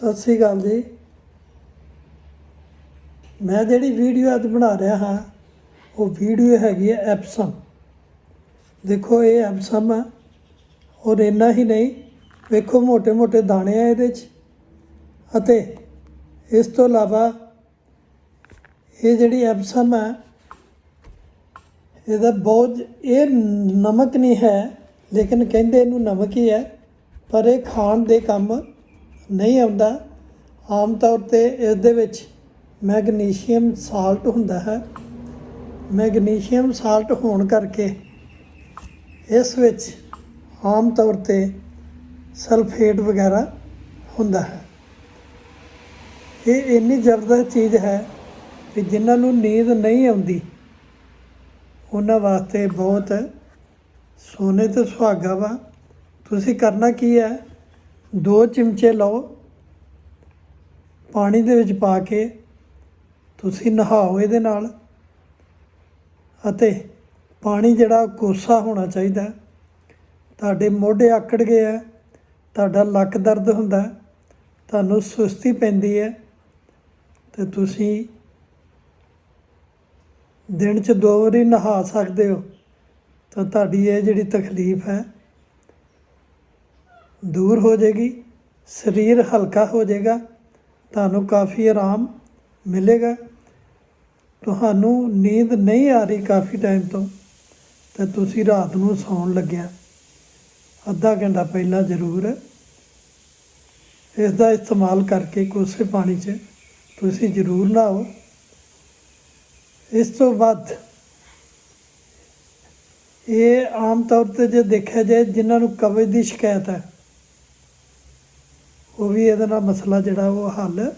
ਸਤਿ ਸ੍ਰੀ ਅਕਾਲ ਜੀ। ਮੈਂ ਜਿਹੜੀ ਵੀਡੀਓ ਅੱਜ ਬਣਾ ਰਿਹਾ ਹਾਂ, ਉਹ ਵੀਡੀਓ ਹੈਗੀ ਹੈ ਐਪਸਮ। ਦੇਖੋ, ਇਹ ਐਪਸਮ ਹੈ ਔਰ ਇੰਨਾ ਹੀ ਨਹੀਂ, ਵੇਖੋ ਮੋٹے-ਮੋٹے ਦਾਣੇ ਆ ਇਹਦੇ 'ਚ। ਅਤੇ ਇਸ ਤੋਂ ਇਲਾਵਾ ਇਹ ਜਿਹੜੀ ਐਪਸਮ ਹੈ ਇਹਦਾ ਬਹੁਤ ਇਹ ਨਮਕ ਨਹੀਂ ਹੈ, ਲੇਕਿਨ ਕਹਿੰਦੇ ਇਹਨੂੰ ਨਮਕ ਹੀ ਹੈ। ਪਰ ਇਹ ਖਾਣ ਦੇ ਕੰਮ ਨਹੀਂ ਆਉਂਦਾ, ਆਮ ਤੌਰ ਤੇ ਇਸ ਦੇ ਵਿੱਚ ਮੈਗਨੀਸ਼ੀਅਮ ਸਾਲਟ ਹੁੰਦਾ ਹੈ। ਮੈਗਨੀਸ਼ੀਅਮ ਸਾਲਟ ਹੋਣ ਕਰਕੇ ਇਸ ਵਿੱਚ ਆਮ ਤੌਰ ਤੇ ਸਲਫੇਟ ਵਗੈਰਾ ਹੁੰਦਾ ਹੈ। ਇਹ ਇੰਨੀ ਜ਼ਬਰਦਸਤ ਚੀਜ਼ ਹੈ ਕਿ ਜਿਨ੍ਹਾਂ ਨੂੰ ਨੀਂਦ ਨਹੀਂ ਆਉਂਦੀ, ਉਹਨਾਂ ਵਾਸਤੇ ਬਹੁਤ ਸੋਨੇ ਤੇ ਸੁਹਾਗਾ ਵਾ। ਤੁਸੀਂ ਕਰਨਾ ਕੀ ਹੈ? ਦੋ ਚਮਚੇ ਲਓ। ਪਾਣੀ ਦੇ ਵਿੱਚ ਪਾ ਕੇ ਤੁਸੀਂ ਨਹਾਓ ਇਹਦੇ ਨਾਲ। ਅਤੇ ਪਾਣੀ ਜਿਹੜਾ ਕੋਸਾ ਹੋਣਾ ਚਾਹੀਦਾ। ਤੁਹਾਡੇ ਮੋਢੇ ਆਕੜ ਗਏ ਆ। ਤੁਹਾਡਾ ਲੱਕ ਦਰਦ ਹੁੰਦਾ ਤੁਹਾਨੂੰ ਸੁਸਤੀ ਪੈਂਦੀ ਹੈ। ਤੇ ਤੁਸੀਂ ਦਿਨ 'ਚ ਦੋ ਵਾਰੀ ਨਹਾ ਸਕਦੇ ਹੋ। ਤਾਂ ਤੁਹਾਡੀ ਇਹ ਜਿਹੜੀ ਤਕਲੀਫ ਹੈ ਦੂਰ ਹੋ ਜਾਏਗੀ, ਸਰੀਰ ਹਲਕਾ ਹੋ ਜਾਏਗਾ, ਤੁਹਾਨੂੰ ਕਾਫੀ ਆਰਾਮ ਮਿਲੇਗਾ। ਤੁਹਾਨੂੰ ਨੀਂਦ ਨਹੀਂ ਆ ਰਹੀ ਕਾਫੀ ਟਾਈਮ ਤੋਂ, ਤਾਂ ਤੁਸੀਂ ਰਾਤ ਨੂੰ ਸੌਣ ਲੱਗਿਆ। ਅੱਧਾ ਘੰਟਾ ਪਹਿਲਾਂ ਜ਼ਰੂਰ ਇਸ ਦਾ ਇਸਤੇਮਾਲ ਕਰਕੇ ਕੋਸੇ ਪਾਣੀ 'ਚ ਤੁਸੀਂ ਜ਼ਰੂਰ ਨਹਾਓ। ਇਸ ਤੋਂ ਬਾਅਦ ਇਹ ਆਮ ਤੌਰ ਤੇ ਜੇ ਦੇਖਿਆ ਜਾਏ, ਜਿਨ੍ਹਾਂ ਨੂੰ ਕਬਜ਼ ਦੀ ਸ਼ਿਕਾਇਤ ਹੈ ਉਹ ਵੀ ਇਹਦੇ ਨਾਲ ਮਸਲਾ ਜਿਹੜਾ ਉਹ ਹੱਲ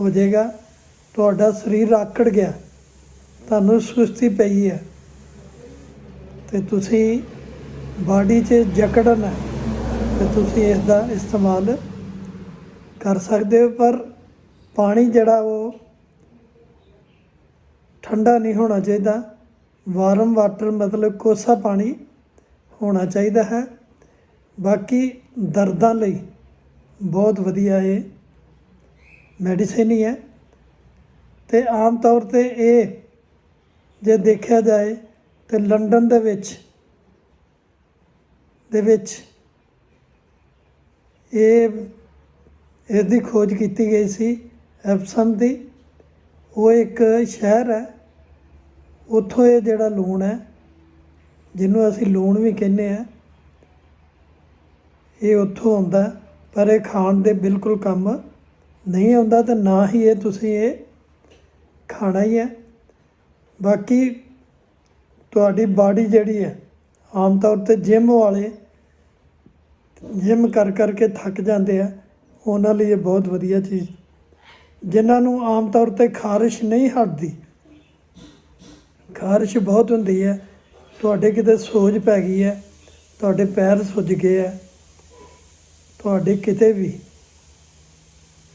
ਹੋ ਜਾਏਗਾ। ਤੁਹਾਡਾ ਸਰੀਰ ਆਕੜ ਗਿਆ। ਤੁਹਾਨੂੰ ਸੁਸਤੀ ਪਈ ਹੈ। ਤੇ ਤੁਸੀਂ ਬਾਡੀ 'ਚ ਜਕੜਨ ਹੈ। ਤੇ ਤੁਸੀਂ ਇਸ ਦਾ ਇਸਤੇਮਾਲ ਕਰ ਸਕਦੇ ਹੋ, ਪਰ ਪਾਣੀ ਜਿਹੜਾ ਉਹ ਠੰਡਾ ਨਹੀਂ ਹੋਣਾ ਚਾਹੀਦਾ। ਵਾਰਮ ਵਾਟਰ ਮਤਲਬ ਕੋਸਾ ਪਾਣੀ ਹੋਣਾ ਚਾਹੀਦਾ ਹੈ। ਬਾਕੀ ਦਰਦਾਂ ਲਈ ਬਹੁਤ ਵਧੀਆ ਇਹ ਮੈਡੀਸਿਨ ਹੀ ਹੈ। ਤੇ ਆਮ ਤੌਰ ਤੇ ਇਹ ਜੇ ਦੇਖਿਆ ਜਾਏ ਤੇ ਲੰਡਨ ਦੇ ਵਿੱਚ ਦੇ ਵਿੱਚ ਇਹ ਇਸ ਦੀ ਖੋਜ ਕੀਤੀ ਗਈ ਸੀ। ਐਪਸਮ ਦੀ, ਉਹ ਇੱਕ ਸ਼ਹਿਰ ਹੈ। ਉੱਥੋਂ ਇਹ ਜਿਹੜਾ ਲੂਣ ਹੈ, ਜਿਹਨੂੰ ਅਸੀਂ ਲੂਣ ਵੀ ਕਹਿੰਦੇ ਆ ਇਹ ਉੱਥੋਂ ਆਉਂਦਾ। ਪਰ ਇਹ ਖਾਣ ਦੇ ਬਿਲਕੁਲ ਕੰਮ ਨਹੀਂ ਆਉਂਦਾ ਤੇ ਨਾ ਹੀ ਇਹ ਤੁਸੀਂ ਇਹ ਖਾਣਾ ਹੀ ਹੈ। ਬਾਕੀ ਤੁਹਾਡੀ ਬਾਡੀ ਜਿਹੜੀ ਹੈ, ਆਮ ਤੌਰ ਤੇ ਜਿਮ ਵਾਲੇ ਜਿਮ ਕਰ ਕਰਕੇ ਥੱਕ ਜਾਂਦੇ ਆ, ਉਹਨਾਂ ਲਈ ਇਹ ਬਹੁਤ ਵਧੀਆ ਚੀਜ਼। ਜਿਨ੍ਹਾਂ ਨੂੰ ਆਮ ਤੌਰ ਤੇ ਖਾਰਿਸ਼ ਨਹੀਂ ਹਟਦੀ, ਖਾਰਿਸ਼ ਬਹੁਤ ਹੁੰਦੀ ਹੈ। ਤੁਹਾਡੇ ਕਿਤੇ ਸੋਜ ਪੈ ਗਈ ਹੈ, ਤੁਹਾਡੇ ਪੈਰ ਸੁੱਜ ਗਏ ਹੈ। ਤੁਹਾਡੇ ਕਿਤੇ ਵੀ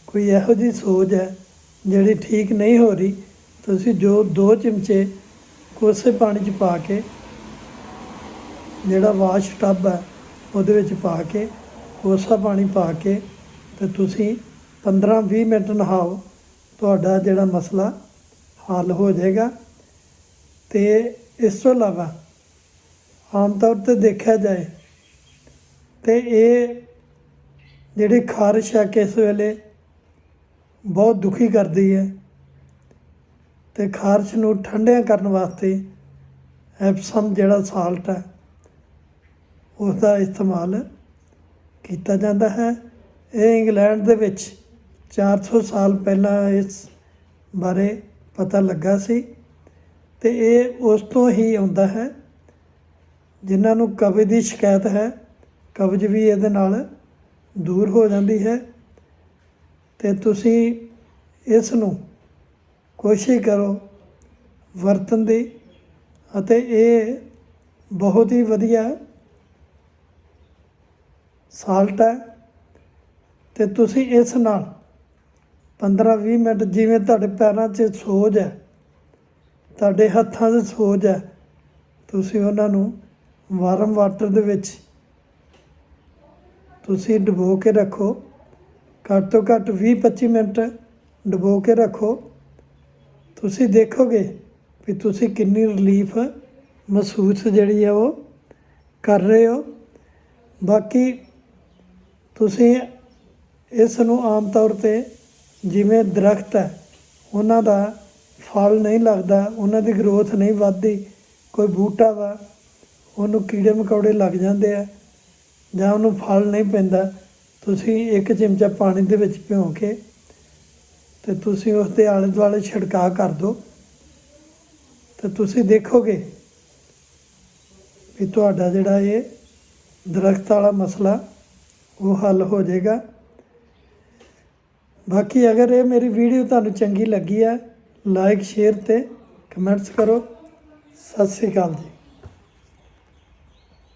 ਕੋਈ ਇਹੋ ਜਿਹੀ ਸੋਜ ਹੈ ਜਿਹੜੀ ਠੀਕ ਨਹੀਂ ਹੋ ਰਹੀ, ਤੁਸੀਂ ਜੋ ਦੋ ਚਮਚੇ ਕੋਸੇ ਪਾਣੀ 'ਚ ਪਾ ਕੇ, ਜਿਹੜਾ ਵਾਸ਼ ਟੱਬ ਹੈ ਉਹਦੇ ਵਿੱਚ ਪਾ ਕੇ, ਕੋਸਾ ਪਾਣੀ ਪਾ ਕੇ ਤੇ ਤੁਸੀਂ 15-20 ਮਿੰਟ ਨਹਾਓ, ਤੁਹਾਡਾ ਜਿਹੜਾ ਮਸਲਾ ਹੱਲ ਹੋ ਜਾਏਗਾ। ਤੇ ਇਸ ਤੋਂ ਇਲਾਵਾ ਆਮ ਤੌਰ ਤੇ ਦੇਖਿਆ ਜਾਏ ਤੇ ਇਹ ਜਿਹੜੀ ਖਾਰਿਸ਼ ਹੈ ਕਿਸ ਵੇਲੇ, ਬਹੁਤ ਦੁਖੀ ਕਰਦੀ ਹੈ। ਤੇ ਖਾਰਿਸ਼ ਨੂੰ ਠੰਡਿਆਂ ਕਰਨ ਵਾਸਤੇ ਐਪਸਮ ਜਿਹੜਾ ਸਾਲਟ ਹੈ ਉਸ ਦਾ ਇਸਤੇਮਾਲ ਕੀਤਾ ਜਾਂਦਾ ਹੈ। ਇਹ ਇੰਗਲੈਂਡ ਦੇ ਵਿੱਚ 400 ਸਾਲ ਪਹਿਲਾਂ ਇਸ ਬਾਰੇ ਪਤਾ ਲੱਗਾ ਸੀ ਤੇ ਇਹ ਉਸ ਤੋਂ ਹੀ ਆਉਂਦਾ ਹੈ, ਜਿਨ੍ਹਾਂ ਨੂੰ ਕਬਜ਼ ਦੀ ਸ਼ਿਕਾਇਤ ਹੈ। ਕਬਜ਼ ਵੀ ਇਹਦੇ ਨਾਲ ਦੂਰ ਹੋ ਜਾਂਦੀ ਹੈ ਤੇ ਤੁਸੀਂ ਇਸ ਨੂੰ ਕੋਸ਼ਿਸ਼ ਕਰੋ ਵਰਤਨ ਦੀ ਅਤੇ ਇਹ ਬਹੁਤ ਹੀ ਵਧੀਆ ਸਾਲਟ ਹੈ ਤੇ ਤੁਸੀਂ ਇਸ ਨਾਲ 15-20 ਮਿੰਟ ਜਿਵੇਂ ਤੁਹਾਡੇ ਪੈਰਾਂ 'ਚ ਸੋਜ ਹੈ, ਤੁਹਾਡੇ ਹੱਥਾਂ 'ਚ ਸੋਜ ਹੈ, ਤੁਸੀਂ ਉਹਨਾਂ ਨੂੰ ਵਾਰਮ ਵਾਟਰ ਦੇ ਵਿੱਚ ਤੁਸੀਂ ਡਬੋ ਕੇ ਰੱਖੋ। ਘੱਟ ਤੋਂ ਘੱਟ 20-25 ਮਿੰਟ ਡਬੋ ਕੇ ਰੱਖੋ। ਤੁਸੀਂ ਦੇਖੋਗੇ ਵੀ ਤੁਸੀਂ ਕਿੰਨੀ ਰਿਲੀਫ ਮਹਿਸੂਸ ਜਿਹੜੀ ਆ ਉਹ ਕਰ ਰਹੇ ਹੋ। ਬਾਕੀ ਤੁਸੀਂ ਇਸ ਨੂੰ ਆਮ ਤੌਰ ਤੇ ਜਿਵੇਂ ਦਰਖਤ ਹੈ, ਉਹਨਾਂ ਦਾ ਫਲ ਨਹੀਂ ਲੱਗਦਾ, ਉਹਨਾਂ ਦੀ ਗਰੋਥ ਨਹੀਂ ਵੱਧਦੀ, ਕੋਈ ਬੂਟਾ ਵਾ, ਉਹਨੂੰ ਕੀੜੇ ਮਕੌੜੇ ਲੱਗ ਜਾਂਦੇ ਆ। ਜਾਂ ਉਹਨੂੰ ਫਲ ਨਹੀਂ ਪੈਂਦਾ, ਤੁਸੀਂ ਇੱਕ ਚਮਚਾ ਪਾਣੀ ਦੇ ਵਿੱਚ ਭਿਉਂ ਕੇ ਤੇ ਤੁਸੀਂ ਉਸ ਦੇ ਆਲੇ ਦੁਆਲੇ ਛਿੜਕਾਅ ਕਰ ਦਿਓ। ਤੇ ਤੁਸੀਂ ਦੇਖੋਗੇ ਵੀ ਤੁਹਾਡਾ ਜਿਹੜਾ ਇਹ ਦਰਖਤ ਵਾਲਾ ਮਸਲਾ, ਉਹ ਹੱਲ ਹੋ ਜਾਏਗਾ। ਬਾਕੀ ਅਗਰ ਇਹ ਮੇਰੀ ਵੀਡੀਓ ਤੁਹਾਨੂੰ ਚੰਗੀ ਲੱਗੀ ਹੈ ਲਾਈਕ ਸ਼ੇਅਰ ਤੇ ਕਮੈਂਟਸ ਕਰੋ। ਸਤਿ ਸ੍ਰੀ ਅਕਾਲ ਜੀ।